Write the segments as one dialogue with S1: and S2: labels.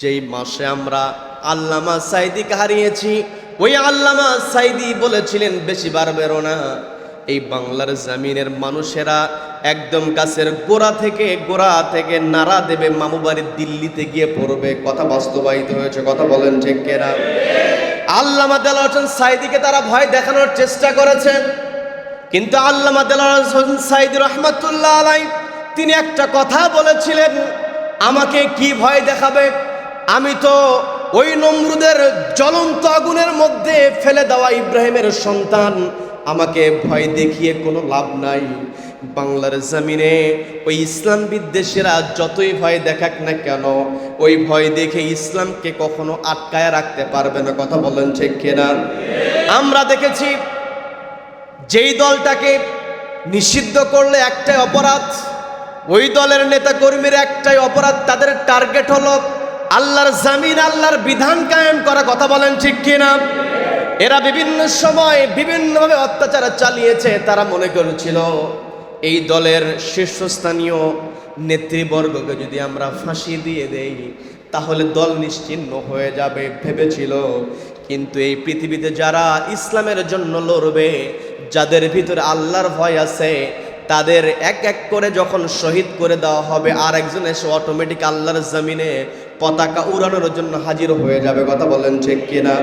S1: যেই মাসে আমরা আল্লামা সাইদিকে হারিয়েছি, ওই আল্লামা সাইদি বলেছিলেন, বেশি বার বেরো না। এই বাংলার জামিনের মানুষেরা একদম গাছের গোড়া থেকে গোড়া থেকে নাড়া দেবে, মামু বাড়ির দিল্লিতে গিয়ে পড়বে। কথা বাস্তবায়িত হয়েছে, কথা বলেন ঠিক কেনা? আল্লামা দেলাওয়ার হোসেন সাইদিকে তারা ভয় দেখানোর চেষ্টা করেছেন কিন্তু আল্লামা দেলাওয়ার হোসেন সাইদি রহমতুল্লাহ আলাই তিনি একটা কথা বলেছিলেন, আমাকে কি ভয় দেখাবে? আমি তো ওই নমরুদের জ্বলন্ত আগুনের মধ্যে ফেলে দেওয়া ইব্রাহিমের সন্তান। আমাকে ভয় দেখিয়ে কোনো লাভ নাই। বাংলার জমিনে ওই ইসলাম বিদ্বেষীরা যতই ভয় দেখাক না কেন, ওই ভয় দেখে ইসলামকে কখনো আটকায় রাখতে পারবে না। কথা বলেন ঠিক কিনা? আমরা দেখেছি যেই দলটাকে নিষিদ্ধ করলে একটাই অপরাধ, ওই দলের নেতা কর্মীর একটাই অপরাধ, তাদের টার্গেট হলো আল্লাহর জামিন, আল্লাহর বিধান কায়েম করা কথা বলেন ঠিক কিনা? এরা বিভিন্ন সময় বিভিন্নভাবে অত্যাচার চালিয়েছে, তারা মনে করেছিল এই দলের শীর্ষস্থানীয় নেতৃবর্গকে যদি আমরা ফাঁসি দিয়ে দেই, তাহলে দল নিশ্চিহ্ন হয়ে যাবে ভেবেছিল। কিন্তু এই পৃথিবীতে যারা ইসলামের জন্য লড়বে, যাদের ভিতরে আল্লাহর ভয় আছে, তাদের এক এক করে যখন শহীদ করে দেওয়া হবে আর একজন এসে অটোমেটিক আল্লাহর জমিনে পতাকা উড়ানোর জন্য হাজির হয়ে যাবে, কথা বলেন ঠিক কিনা?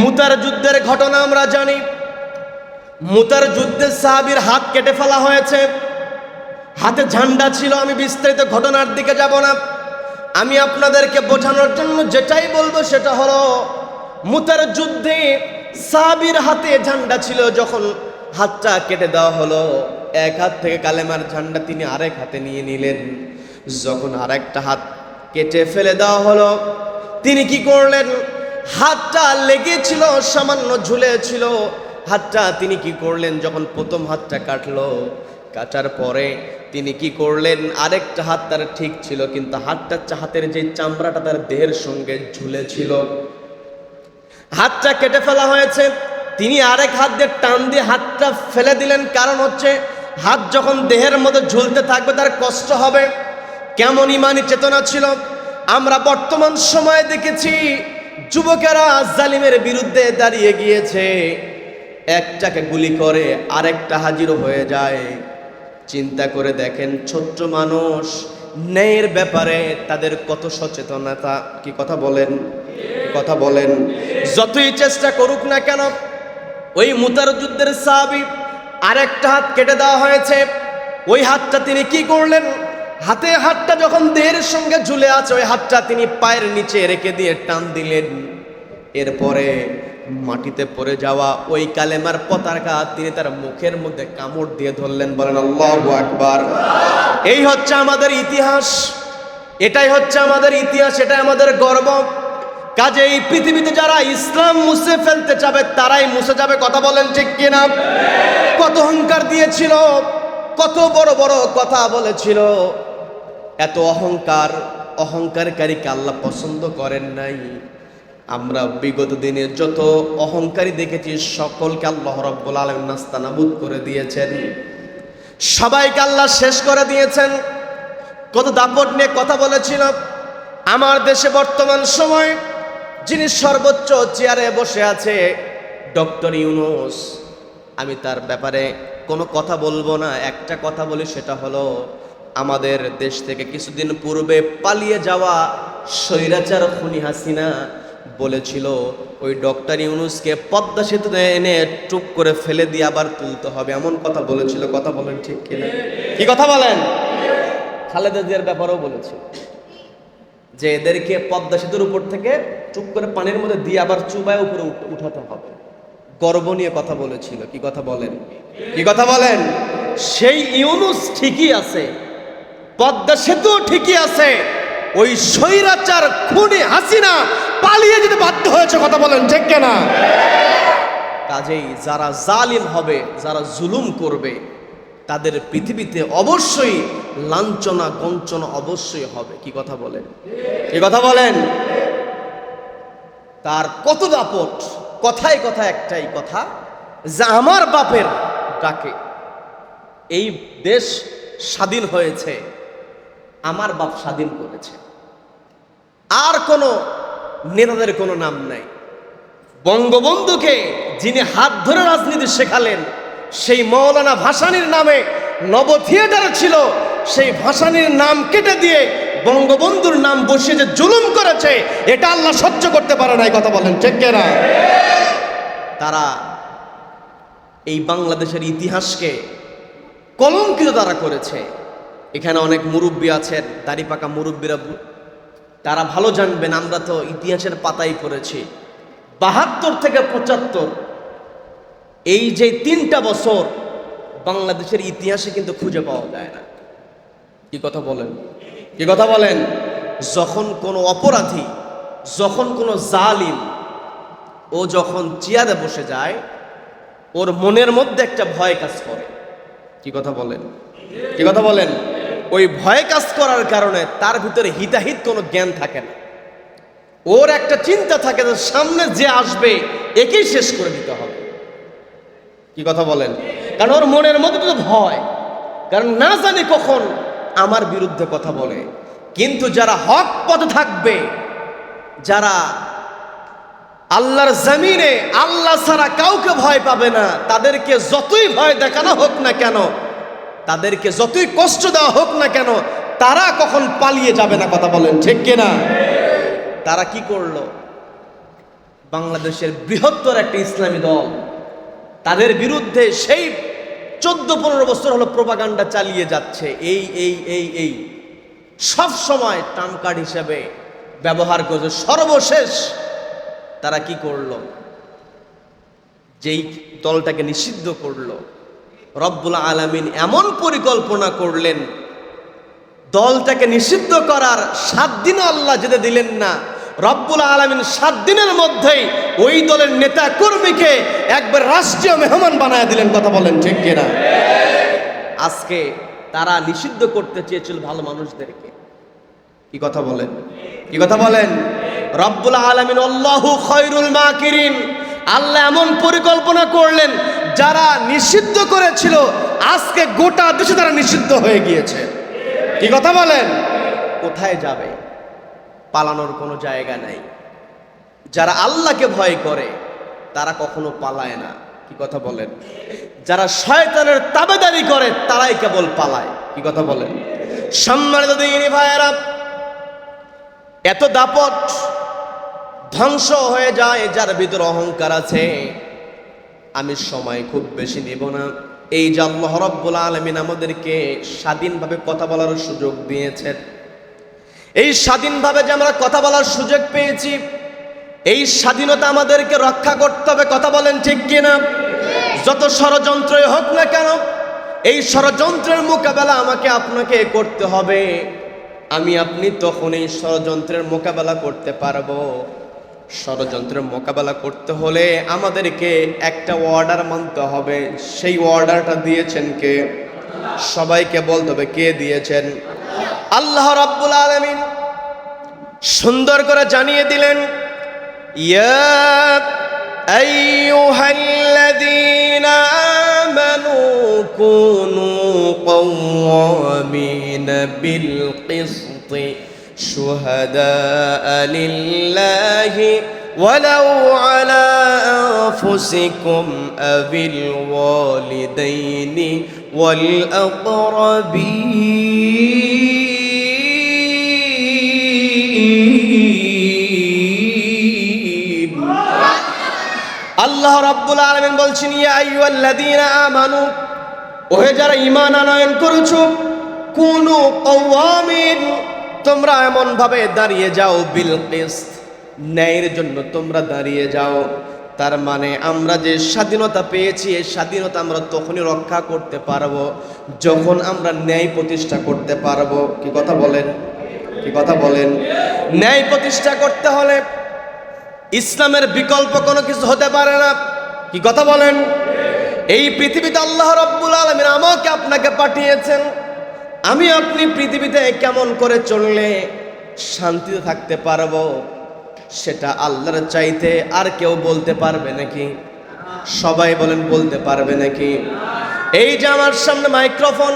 S1: মুতার যুদ্ধের ঘটনা আমরা জানি। মুতার যুদ্ধে সাহাবির হাত কেটে ফেলা হয়েছে। হাতে ঝান্ডা ছিল, আমি বিস্তারিত ঘটনার দিকে যাব না। আমি আপনাদেরকে বোঝানোর জন্য যেটাই বলব সেটা হলো, মুতার যুদ্ধে সাহাবির হাতে ঝান্ডা ছিল, যখন হাতটা কেটে দেওয়া হলো। এক হাত থেকে কালেমার ঝান্ডা তিনি আরেক হাতে নিয়ে নিলেন। যখন আরেকটা হাত কেটে ফেলে দেওয়া হলো। তিনি কি করলেন? হাতটা লেগেছিল, সামান্য ঝুলেছিল। হাতটা তিনি কি করলেন যখন প্রথম হাতটা কাটলো? কাটার পরে তিনি কি করলেন? আরেকটা হাত তার ঠিক ছিল, কিন্তু হাতটা হাতের যে চামড়াটা তার দেহের সঙ্গে ঝুলেছিল। হাতটা কেটে ফেলা হয়েছে। তিনি আরেক হাত দিয়ে টান দিয়ে হাতটা ফেলে দিলেন। কারণ হচ্ছে, হাত যখন দেহের মধ্যে ঝুলতে থাকবে, তার কষ্ট হবে। কেমন ইমানি চেতনা ছিল? আমরা বর্তমান সময়ে দেখেছি, যুবকেরা জালিমের বিরুদ্ধে দাঁড়িয়ে গিয়েছে। একটাকে গুলি করে আরেকটা হাজির হয়ে যায়। চিন্তা করে দেখেন, ছোট্ট মানুষ, ন্যায়ের ব্যাপারে তাদের কত সচেতনতা। কি কথা বলেন? কথা বলেন? যতই চেষ্টা করুক না কেন, ওই মুতার যুদ্ধের সাহাবি আরেকটা হাত কেটে দেওয়া হয়েছে। ওই হাতটা তিনি কি করলেন? হাতে হাতটা যখন দেহের সঙ্গে ঝুলে আছে, ওই হাতটা তিনি পায়ের নিচে রেখে দিয়ে টান দিলেন। এরপরে মাটিতে পড়ে যাওয়া ওই কালেমার পতাকা তিনি তার মুখের মধ্যে কামড় দিয়ে ধরলেন, বলেন, আল্লাহু আকবার। এই হচ্ছে আমাদের ইতিহাস। এটাই হচ্ছে আমাদের ইতিহাস, এটাই আমাদের গর্ব। কাজে এই পৃথিবীতে যারা ইসলাম মুছে ফেলতে চাবে, তারাই মুছে যাবে, কথা বলেন ঠিক কিনা? কত অহংকার দিয়েছিল। কত বড় বড় কথা বলেছিল। এত অহংকার, অহংকারকারীকে আল্লাহ পছন্দ করেন নাই। আমরা বিগত দিনে যত অহংকারী দেখেছি, সকলকে আল্লাহ রব্বুল আলম নাস্তানাবুদ করে দিয়েছেন। সবাইকে আল্লাহ শেষ করে দিয়েছেন। কত দাপট নিয়ে কথা বলেছিল। আমার দেশে বর্তমান সময় যিনি সর্বোচ্চ চেয়ারে বসে আছে, ডক্টর ইউনুস। আমি তার ব্যাপারে কোনো কথা বলব না, একটা কথা বলি সেটা হলো, আমাদের দেশ থেকে কিছুদিন পূর্বে পালিয়ে যাওয়া স্বৈরাচার খুনি হাসিনা বলেছিল, ওই ডক্টর ইউনুসকে পদ্মা সেতুতে এনে টুপ করে ফেলে দিয়ে আবার তুলতে হবে। এমন কথা বলেছিল, কথা বলেন ঠিক কিনা? কি কথা বলেন? খালেদা জিয়ার ব্যাপারেও বলেছিল যে এদেরকে পদ্মা সেতুর উপর থেকে চুপ করে পানির মধ্যে দিয়ে আবার চুবায় উপরে উঠ- উঠাতে হবে। গর্ব নিয়ে কথা বলেছিল, কি কথা বলেন? কি কথা বলেন? সেই ইউনুস ঠিকই আছে, পদ্মা সেতু ঠিকই আছে, ওই স্বৈরাচার খুনি হাসিনা পালিয়ে যেতে বাধ্য হয়েছে, কথা বলেন ঠিক না কাজেই যারা জালিম হবে, যারা জুলুম করবে, তাদের পৃথিবীতে অবশ্যই লাঞ্ছনা গঞ্চনা অবশ্যই হবে, কি কথা বলেন? কি কথা বলেন? তার কত দাপট, কথায় কথা একটাই কথা, যে আমার বাপের ডাকে এই দেশ স্বাধীন হয়েছে, আমার বাপ স্বাধীন করেছে। আর কোনো নেতাদের কোনো নাম নাই। বঙ্গবন্ধুকে যিনি হাত ধরে রাজনীতি শেখালেন, সেই মৌলানা ভাসানির নামে নব থিয়েটার ছিল, সেই ভাসানির নাম কেটে দিয়ে বঙ্গবন্ধুর নাম বসিয়ে যে জুলুম করেছে, এটা আল্লাহ সহ্য করতে পারে না কথা বলেন ঠিক না তারা এই বাংলাদেশের ইতিহাসকে কলঙ্কিত তারা করেছে। এখানে অনেক মুরব্বী আছেন দাড়ি পাকা মুরব্বীরা তারা ভালো জানবেন, আমরা তো ইতিহাসের পাতাই পড়েছি। বাহাত্তর থেকে পঁচাত্তর, এই যে তিনটা বছর বাংলাদেশের ইতিহাসে কিন্তু খুঁজে পাওয়া যায় না। কি কথা বলেন? কি কথা বলেন? যখন কোনো অপরাধী, যখন কোনো জালিম, ও যখন চেয়ারে বসে যায় ওর মনের মধ্যে একটা ভয় কাজ করে। কি কথা বলেন? কি কথা বলেন? ওই ভয় কাজ করার কারণে তার ভিতরে হিতাহিত কোনো জ্ঞান থাকে না। ওর একটা চিন্তা থাকে যে সামনে যে আসবে, একেই শেষ করে দিতে হবে। কি কথা বলেন? কারণ ওর মনের মধ্যে তো ভয়। কারণ না জানি কখন আমার বিরুদ্ধে কথা বলে। কিন্তু যারা হক পথে থাকবে, যারা আল্লাহর জমিনে আল্লাহ ছাড়া কাউকে ভয় পাবে না। তাদেরকে যতই ভয় দেখানো হোক না কেন, তাদেরকে যতই কষ্ট দেওয়া হোক না কেন, তারা কখন পালিয়ে যাবে না কথা বলেন ঠিক কিনা? তারা কি করল? বাংলাদেশের বৃহত্তর একটা ইসলামী দল, তাদের বিরুদ্ধে সেই চোদ্দ পনেরো বছর হলো প্রপাগান্ডা চালিয়ে যাচ্ছে। এই এই এই এই। সব সময় ট্রাম কার্ড হিসেবে ব্যবহার করছে। সর্বশেষ তারা কি করল? যেই দলটাকে নিষিদ্ধ করল। রব্বুল আলামিন এমন পরিকল্পনা করলেন, দলটাকে নিষিদ্ধ করার সাত দিনও আল্লাহ যেতে দিলেন না। রব্বুল আলমিন সাত দিনের মধ্যেই ওই দলের নেতা কর্মীকে একবার রাষ্ট্রীয় মেহমান বানায় দিলেন, কথা বলেন ঠিক কিনা? আজকে তারা নিষিদ্ধ করতে চেয়েছিল ভালো মানুষদেরকে। কি কথা বলেন? কি কথা বলেন? রব্বুল আলমিন আল্লাহু খৈরুল মাকিরিন। আল্লাহ এমন পরিকল্পনা করলেন, যারা নিষিদ্ধ করেছিল, আজকে গোটা দেশে তারা নিষিদ্ধ হয়ে গিয়েছে। কি কথা বলেন? কোথায় যাবে? পালানোর কোনো জায়গা নাই। যারা আল্লাহকে ভয় করে, তারা কখনো পালায় না। কি কথা বলেন? যারা শয়তানের তাবেদারি করে, তারাই কেবল পালায়। কি কথা বলেন? সম্মানিত দিনী ভাইয়েরা, এত দাপট ধ্বংস হয়ে যায়, যার ভিতর অহংকার আছে। আমি সময় খুব বেশি নেব না। এই যে আল্লাহ রব্বুল আলমিন আমাদেরকে স্বাধীনভাবে কথা বলার সুযোগ দিয়েছেন। এই স্বাধীনভাবে যে আমরা কথা বলার সুযোগ পেয়েছি, এই স্বাধীনতা আমাদেরকে রক্ষা করতে হবে, কথা বলেন ঠিক কিনা? যত ষড়যন্ত্রই হোক না কেন, এই ষড়যন্ত্রের মোকাবেলা আমাকে আপনাকে করতে হবে। আমি আপনি তখন এই ষড়যন্ত্রের মোকাবেলা করতে পারব। ষড়যন্ত্রের মোকাবেলা করতে হলে আমাদেরকে একটা অর্ডার মানতে হবে সেই অর্ডারটা দিয়েছেন কে সবাইকে বলতে হবে কে দিয়েছেন আল্লাহ রাব্বুল আলামিন সুন্দর করে জানিয়ে দিলেন ইয়া আইয়ুহাল্লাযীনা আমানু কুনু قوامين بالقسط شهداء لله ولو على أنفسكم أو الوالدين والأقربين আল্লাহ রাব্বুল আলামিন বলছেন ইয়া আইয়ুহাল্লাযীনা আমানু ওহে যারা ঈমান আনয়ন করেছো কোন কওয়ামিন তোমরা এমন ভাবে দাঁড়িয়ে যাও, বিল ন্যায়ের জন্য তোমরা দাঁড়িয়ে যাও। তার মানে আমরা যে স্বাধীনতা পেয়েছি, এই স্বাধীনতা আমরা তখনই রক্ষা করতে পারব, যখন আমরা ন্যায় প্রতিষ্ঠা করতে পারব। কি কথা বলেন? কি কথা বলেন? ন্যায় প্রতিষ্ঠা করতে হলে ইসলামের বিকল্প কোনো কিছু হতে পারে না। কি কথা বলেন? এই পৃথিবীতে আল্লাহ রব্বুল আলমিন আমাকে আপনাকে পাঠিয়েছেন। আমি আপনি পৃথিবীতে কেমন করে চললে শান্তিতে থাকতে পারব, সেটা আল্লাহর চাইতে আর কেউ বলতে পারবে নাকি? সবাই বলেন, বলতে পারবে নাকি? এই যে আমার সামনে মাইক্রোফোন,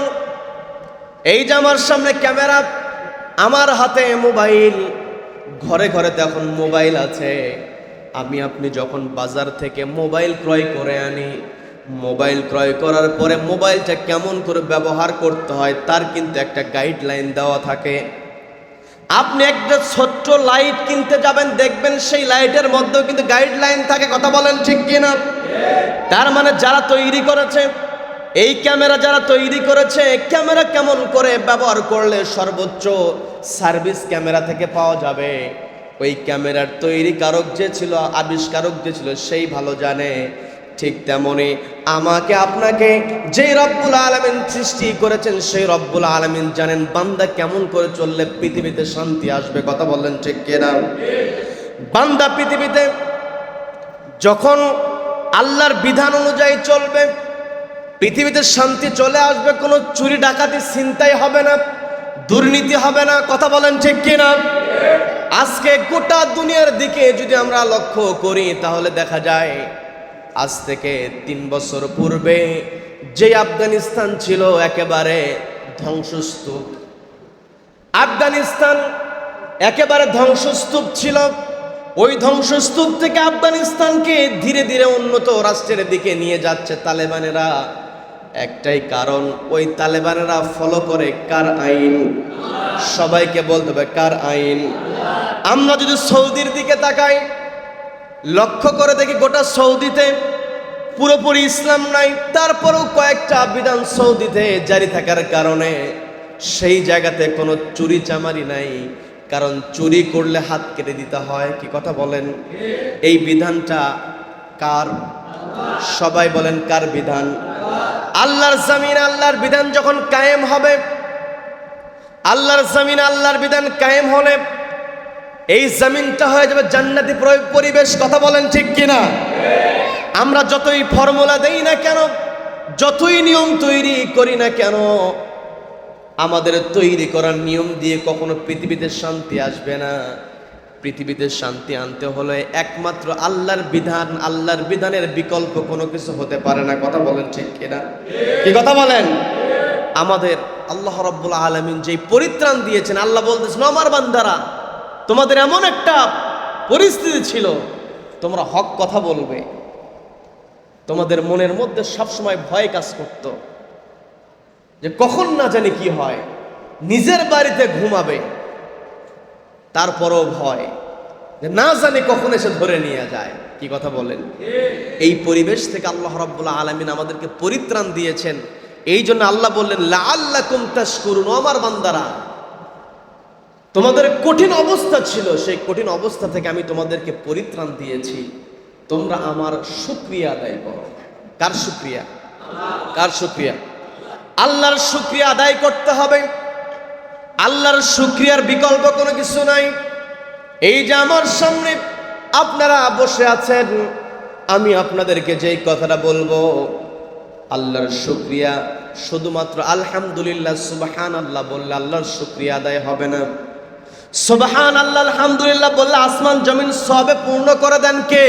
S1: এই যে আমার সামনে ক্যামেরা, আমার হাতে মোবাইল, ঘরে ঘরে তো এখন মোবাইল আছে। আমি আপনি যখন বাজার থেকে মোবাইল ক্রয় করে আনি মোবাইল ক্রয় করার পরে মোবাইলটা কেমন করে ব্যবহার করতে হয়, তার কিন্তু একটা গাইডলাইন দেওয়া থাকে। আপনি একটা ছোট্ট লাইট কিনতে যাবেন, দেখবেন সেই লাইটের মধ্যেও কিন্তু গাইডলাইন থাকে, কথা বলেন ঠিক কিনা? তার মানে যারা তৈরি করেছে, এই ক্যামেরা যারা তৈরি করেছে ক্যামেরা কেমন করে ব্যবহার করলে সর্বোচ্চ সার্ভিস ক্যামেরা থেকে পাওয়া যাবে? ওই ক্যামেরার তৈরি কারক যে ছিল, আবিষ্কারক যে ছিল, সেই ভালো জানে। ঠিক তেমনি আমাকে আপনাকে যে রব্বুল আলমিন সৃষ্টি করেছেন, সেই রব্বুল আলমিন জানেন বান্দা কেমন করে চললে পৃথিবীতে শান্তি আসবে। কথা বললেন ঠিক কিনা? বান্দা পৃথিবীতে যখন আল্লাহর বিধান অনুযায়ী চলবে, পৃথিবীতে শান্তি চলে আসবে, কোনো চুরি ডাকাতি চিন্তাই হবে না, দুর্নীতি হবে না। কথা বলেন ঠিক কিনা? আজকে গোটা দুনিয়ার দিকে যদি আমরা লক্ষ্য করি, তাহলে দেখা যায় আজ থেকে তিন বছর পূর্বে যে আফগানিস্তান ছিল একেবারে ধ্বংসস্তূপ। আফগানিস্তান একেবারে ধ্বংসস্তূপ ছিল। ওই ধ্বংসস্তূপ থেকে আফগানিস্তানকে ধীরে ধীরে উন্নত রাষ্ট্রের দিকে নিয়ে যাচ্ছে তালেবানেরা। একটাই কারণ, ওই তালেবানেরা ফলো করে কার আইন? সবাইকে বলতে হবে কার আইন? আমরা যদি সৌদির দিকে তাকাই লক্ষ্য করে দেখি গোটা সৌদিতে পুরোপুরি ইসলাম নাই, তারপরেও কয়েকটা বিধান সৌদিতে জারি থাকার কারণে সেই জায়গাতে কোনো চুরি চামারি নাই। কারণ চুরি করলে হাত কেটে দিতে হয়, কি কথা বলেন? এই বিধানটা কার? সবাই বলেন কার বিধান? আল্লাহর জামিন, আল্লাহর বিধান যখন কায়েম হবে, আল্লাহর জামিন, আল্লাহর বিধান কায়েম হলে এই জমিনটা হয়ে যাবে জান্নাতি প্র- পরিবেশ, কথা বলেন ঠিক কিনা? আমরা যতই ফর্মুলা দেই না কেন, যতই নিয়ম তৈরি করি না কেন, আমাদের তৈরি করার নিয়ম দিয়ে কখনো পৃথিবীতে শান্তি আসবে না। পৃথিবীতে শান্তি আনতে হলে একমাত্র আল্লাহর বিধান, আল্লাহর বিধানের বিকল্প কোনো কিছু হতে পারে না, কথা বলেন ঠিক কিনা? কি কথা বলেন? আমাদের আল্লাহ রব্বুল আলমিন যেই পরিত্রাণ দিয়েছেন, আল্লাহ বলতেছেন আমার বান্দারা তোমাদের এমন একটা পরিস্থিতি ছিল, তোমরা হক কথা বলবে। তোমাদের মনের মধ্যে সবসময় ভয় কাজ করত। যে কখন না জানি কি হয়, নিজের বাড়িতে ঘুমাবে, তারপরও ভয়। যে না জানি কখন এসে ধরে নিয়ে যায়, কি কথা বলেন? এই পরিবেশ থেকে আল্লাহ রাব্বুল আলমিন আমাদেরকে পরিত্রাণ দিয়েছেন। এই জন্য আল্লাহ বললেন লা আল্লাহ কুমতাস করুন আমার বান্দারা তোমাদের কঠিন অবস্থা ছিল, সেই কঠিন অবস্থা থেকে আমি তোমাদেরকে পরিত্রাণ দিয়েছি। তোমরা আমার শুক্রিয়া আদায় করো। কার শুক্রিয়া? কার শুক্রিয়া? আল্লাহর শুক্রিয়া আদায় করতে হবে। আল্লাহর শুক্রিয়ার বিকল্প কোনো কিছু নাই। এই যে আমার সামনে আপনারা বসে আছেন, আমি আপনাদেরকে যেই কথাটা বলব, আল্লাহর শুক্রিয়া শুধুমাত্র আলহামদুলিল্লাহ সুবাহান আল্লাহ বললে আল্লাহর শুক্রিয়া আদায় হবে না। সুবহান আল্লাহ আলহামদুলিল্লাহ বললে আসমান জমিন সবে পূর্ণ করে দেন কে?